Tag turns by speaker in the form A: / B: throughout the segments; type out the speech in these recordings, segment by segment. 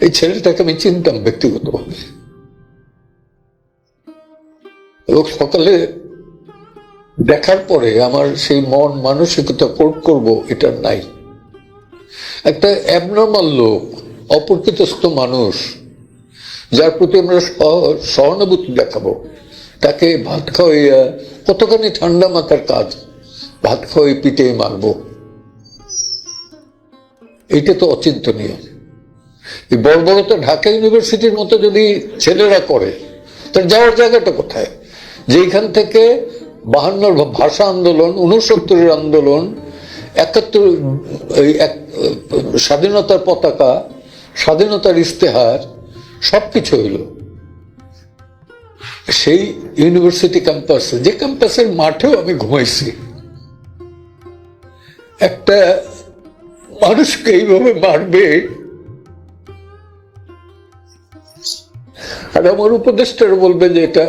A: এই ছেলেটাকে আমি চিনতাম ব্যক্তিগতভাবে এবং সকালে দেখার পরে আমার সেই মন মানসিকতা কোট করব, এটা নাই। একটা অ্যাবনর্মাল লোক, অপ্রকৃতস্থ মানুষ, যার প্রতি আমরা সহ- সহানুভূতি দেখাবো। তাকে ভাত খাওয়াইয়া কতখানি ঠান্ডা মাথার কাজ, ভাত খাওয়াই পিঠে মারবো। এটা তো অচিন্তনীয়। বড় বড় তো ঢাকা ইউনিভার্সিটির মতো যদি ছেলেরা করে তার যাওয়ার জায়গাটা কোথায়? যেখান থেকে বাহান্নর ভাষা আন্দোলন উনসত্তরের আন্দোলন, একাত্তর, এই এক, স্বাধীনতার পতাকা, স্বাধীনতার ইস্তেহার সব কিছু হইল। সেই ইউনিভার্সিটি ক্যাম্পাসে, যে ক্যাম্পাসের মাঠেও আমি ঘুমাইছি। একটা মানুষকে এইভাবে মারবে আর আমার উপদেষ্টারা বলবে যে এটা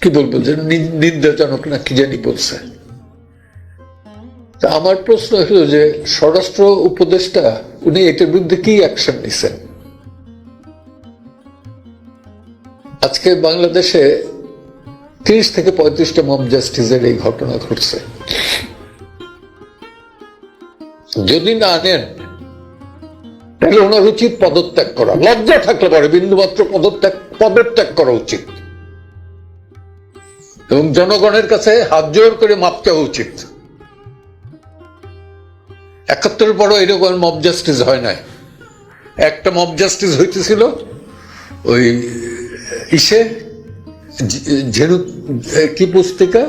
A: কি বলব যে নিন্দাজনক না কি জানি বলছে। আমার প্রশ্ন হলো যে স্বরাষ্ট্র উপদেষ্টা, উনি এটার বিরুদ্ধে কি অ্যাকশন নিছেন? আজকে বাংলাদেশে ত্রিশ থেকে পঁয়ত্রিশটা মব জাস্টিসের এই ঘটনা ঘটছে। যদি না আনেন তাহলে ওনার উচিত পদত্যাগ করা। লজ্জা থাকলে পারে, বিন্দুমাত্র পদত্যাগ পদত্যাগ করা উচিত। এবং জনগণের কাছে হাত জোর করে মাপ চাওয়া উচিত। একাত্তরের পরও এরকম মব জাস্টিস হয় নাই। একটা মব জাস্টিস হইতেছিল, ওই ইসে ঝেনু কি পুস্তিকা?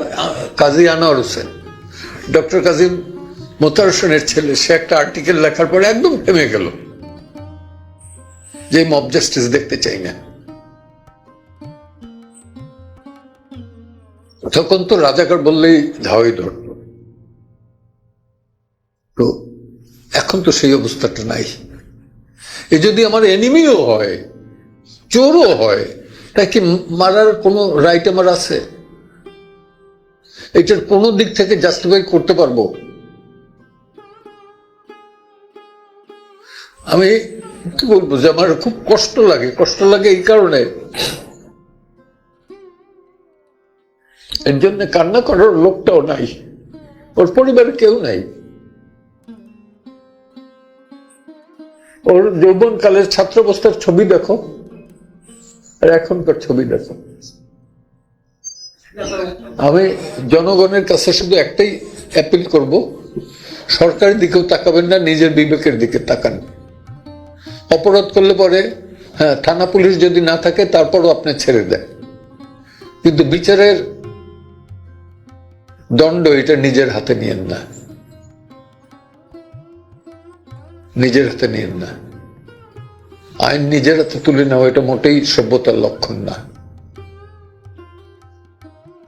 A: কাজী আনোয়ার হোসেন। ডক্টর কাজী মোতার হোসেনের ছেলে, সে একটা আর্টিকেল লেখার পরে একদম থেমে গেল। যে মব জাস্টিস দেখতে চাই না। তখন তো রাজাকার বললেই ধাওয়াই ধরত তো এখন তো সেই অবস্থাটা নাই। এ যদি আমার এনিমিও হয়, চোরও হয়, তাই কি মারার কোনো রাইট আমার আছে? এটার কোনো দিক থেকে জাস্টিফাই করতে পারব? আমি কি বলব যে আমার খুব কষ্ট লাগে কষ্ট লাগে এই কারণে। এর জন্য কান্না করার লোকটাও নাই, ওর পরিবারে কেউ নাই। ওর যৌবন কালের ছাত্র ছাত্রাবস্থার ছবি দেখো, আর এখনকার ছবি দেখো। আমি জনগণের কাছে শুধু একটাই অ্যাপিল করব, সরকারের দিকেও তাকাবেন না, নিজের বিবেকের দিকে তাকান। অপরাধ করলে পরে হ্যাঁ থানা পুলিশ যদি না থাকে, তারপরও আপনি ছেড়ে দেন। কিন্তু বিচারের দণ্ড এটা নিজের হাতে নিয়েন না। নিজের হাতে নিয়েন না। আইন নিজের হাতে তুলে নেওয়া এটা মোটেই সভ্যতার লক্ষণ না।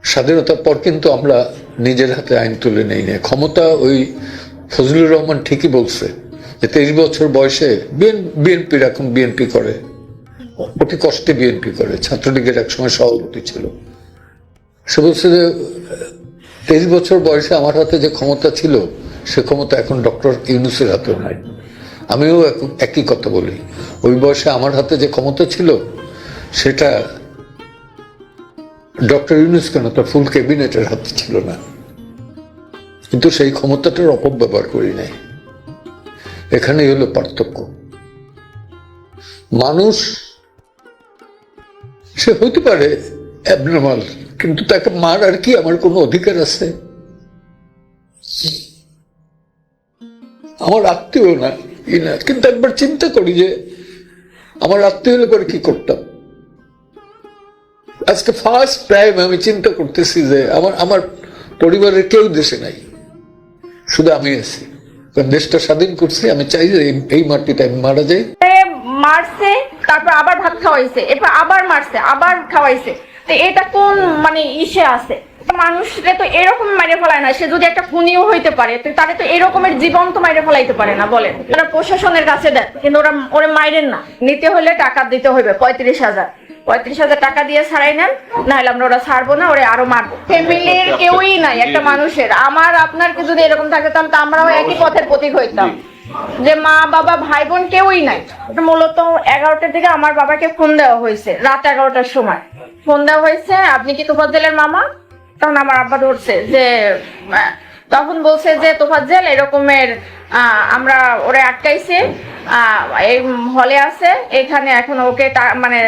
A: স্বাধীনতার পর কিন্তু আমরা নিজের হাতে আইন তুলে নেই না। ক্ষমতা ওই ফজলুর রহমান ঠিকই বলছে। তেইশ বছর বয়সে বিএনপির এখন বিএনপি করে। অতি কষ্টে বিএনপি করে। ছাত্রলীগের একসময় সভাপতি ছিল। সে বলছে যে, তেইশ বছর বয়সে আমার হাতে যে ক্ষমতা ছিল, সে ক্ষমতা এখন ডক্টর ইউনুসের হাতেও নাই। আমিও এক- একই কথা বলি। ওই বয়সে আমার হাতে যে ক্ষমতা ছিল, সেটা ডক্টর ইউনুস কেন তার ফুল ক্যাবিনেটের হাতে ছিল না? কিন্তু সেই ক্ষমতাটার অপব্যবহার করি নাই। এখানেই হলো পার্থক্য। মানুষ, সে হইতে পারে অ্যাবনর্মাল কিন্তু তাকে মার আর কি আমার কোনো অধিকার আছে? আমার আত্মীয় না ই না। কিন্তু একবার চিন্তা করি যে আমার আত্মীয় হলে পরে কি করতাম? আজকে ফার্স্ট টাইম আমি চিন্তা করতেছি যে আমার আমার পরিবারের কেউ দেশে নাই, শুধু আমি আছি। দেশটা স্বাধীন করছি, আমি চাই যে এই- মাটিতে আমি মারা যাই।
B: মারছে, তারপর আবার ভাত খাওয়াইছে, এরপর আবার মারছে, আবার খাওয়াইছে। তো এটা কোন মানে ইসে আছে? মানুষরে তো এরকম মাইরে ফেলায় না, সে যদি একটা খুনিও হইতে পারে, তো তারে তো এরকমের জীবন তো মাইরে ফেলাইতে পারে না, বলেন। ওরা প্রশাসনের কাছে দেন, কিন্তু ওরা ওরা মাইরেন না। নিতে হলে টাকা দিতে হইবে, পঁয়ত্রিশ হাজার। পঁয়ত্রিশ হাজার টাকা দিয়ে ছাড়াই নেন না হলে আমরা ওরা ছাড়বো না ওরা আরও মারবো। ফ্যামিলির কেউই নাই একটা মানুষের। আমার আপনার কি যদি এরকম থাকে তাহলে তো আমরাও একই পথের প্রতীক হইতাম। যে মা বাবা ভাই বোন কেউই নাই। মূলত এগারোটার দিকে আমার বাবাকে ফোন দেওয়া হয়েছে রাত এগারোটার সময়। ফোন দেওয়া হয়েছে আপনি কি তোফাজ্জেলের মামা? তখন আমার আব্বা ধরছে যে তখন বলছে যে তোফাজ্জেল এরকমের আমরা ওরে আটকাইছে এই হলে আছে, এখানে এখন ওকে মানে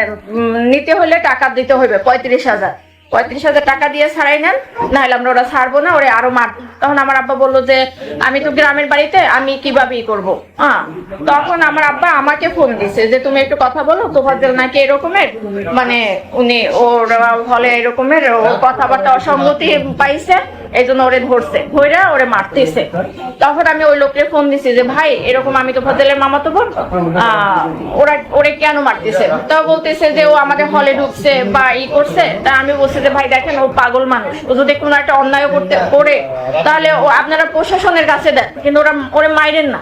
B: নিতে হলে টাকা দিতে হবে পঁয়ত্রিশ হাজার। পঁয়ত্রিশ হাজার টাকা দিয়ে ছাড়াই নেন, নাহলে আমরা ওরা ছাড়বো না, ওরে আরও মার তখন আমার আব্বা বলল যে, আমি তো গ্রামের বাড়িতে, আমি কীভাবে ই করব? হ্যাঁ তখন আমার আব্বা আমাকে ফোন দিছে যে, তুমি একটু কথা বলো তোফাজ্জেল নাকি এরকমের? মানে উনি ওর হলে এরকমের, ও কথাবার্তা অসঙ্গতি পাইছে এই জন্য ওরে ধরছে ধরে ওরে মারতেছে। তখন আমি ওই লোককে ফোন দিছি যে ভাই এরকম আমি তো ফজলের মামা তো বোন ওরা ওরে কেন মারতেছে? তা বলতেছে যে ও আমাদের হলে ঢুকছে বা ই করছে। তা আমি বলছি যে ভাই দেখেন ও পাগল মানুষ। ও যদি কোনো একটা অন্যায় করতে করে তাহলে ও আপনারা প্রশাসনের কাছে দেন কিন্তু ওরা ওরে মাইরেন না।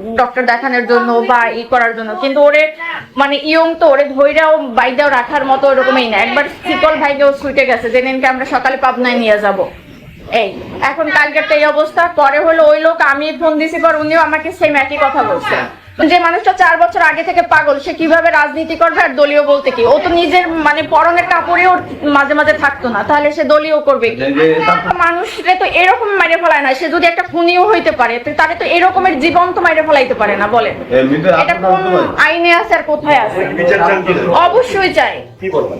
B: ডক্টর দেখানোর জন্য বা ই করার জন্য। কিন্তু ওরে মানে ইয়ং তো, ওরে ধৈরাও বাইদাও রাখার মতো ওরকমই না। একবার শীতল ভাইকেও ছুটে গেছে, যে নিনকে আমরা সকালে পাবনায় নিয়ে যাব। এই, এখন কালকের তো এই অবস্থা। পরে হলো ওই লোক, আমি ফোন দিছি পর উনিও আমাকে সেই একই কথা বলছে। যে মানুষটা চার বছর আগে থেকে পাগল সে কীভাবে রাজনীতি করবে আর দলীয় বলতে কি? ও তো নিজের মানে পরনের কাপড়েও মাঝে মাঝে থাকতো না তাহলে সে দলীয় করবে কি? মানুষরে তো এরকম মাইরে ফেলায় না সে যদি একটা খুনিও হইতে পারে তাহলে তো এরকমের জীবন তো মাইরে ফেলাইতে পারে না বলেন। এটা কোন আইনে আছে আর কোথায় আছে? অবশ্যই চাই।
C: কি বলবেন?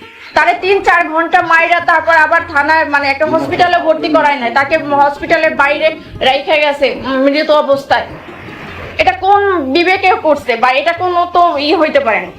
B: তারে তিন, চার ঘণ্টা মাইরা তারপর আবার থানায় মানে একটা হসপিটালে ভর্তি করায় নাই। তাকে হসপিটালের বাইরে রেখে গেছে মৃত অবস্থায়। এটা কোন বিবেকে করছে বা এটা কোনো তো ই হইতে পারে না।